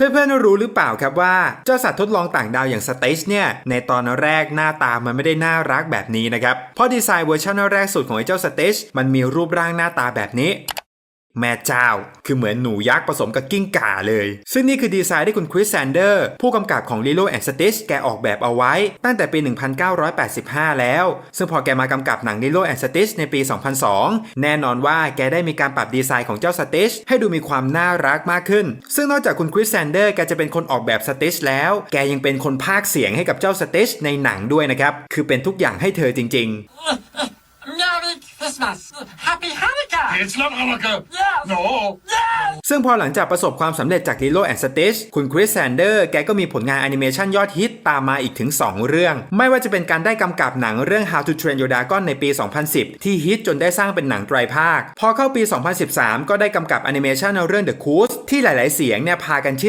เพื่อนๆรู้หรือเปล่าครับว่าเจ้าสัตว์ทดลองต่างดาวอย่างสเตชเนี่ยในตอนแรกหน้าตามันไม่ได้น่ารักแบบนี้นะครับเพราะดีไซน์เวอร์ชันแรกสุดของไอ้เจ้าสเตชมันมีรูปร่างหน้าตาแบบนี้ แม่เจ้า คือเหมือนหนูยักษ์ผสมกับกิ้งก่าเลย ซึ่งนี่คือดีไซน์ที่คุณคริสแซนเดอร์ ผู้กำกับของ Lilo and Stitch แกออกแบบเอาไว้ ตั้งแต่ปี 1985 แล้ว ซึ่งพอแกมากำกับหนัง Lilo and Stitch ในปี 2002 แน่นอนว่าแกได้มีการปรับดีไซน์ของเจ้า Stitch ให้ดูมีความน่ารักมากขึ้น ซึ่งนอกจากคุณคริสแซนเดอร์แกจะเป็นคนออกแบบ Stitch แล้ว แกยังเป็นคนพากเสียงให้กับเจ้า Stitch ในหนังด้วยนะครับ คือเป็นทุกอย่างให้เธอจริง ๆ Merry Christmas! Happy Hanukkah! It's not Hanukkah. Yes! No. Yes! ซึ่งพอหลังจากประสบความสำเร็จจาก Lilo and Stitch คุณคริสแซนเดอร์แกก็มีผลงานแอนิเมชันยอดฮิตตามมาอีกถึง 2 เรื่อง ไม่ว่าจะเป็นการได้กำกับหนังเรื่อง How to Train Your Dragon ในปี 2010 ที่ฮิตจนได้สร้างเป็นหนังไตรภาค พอเข้าปี 2013 ก็ได้กำกับแอนิเมชันเรื่อง The Goose ที่หลาย ๆ เสียงเนี่ยพากันชื่อ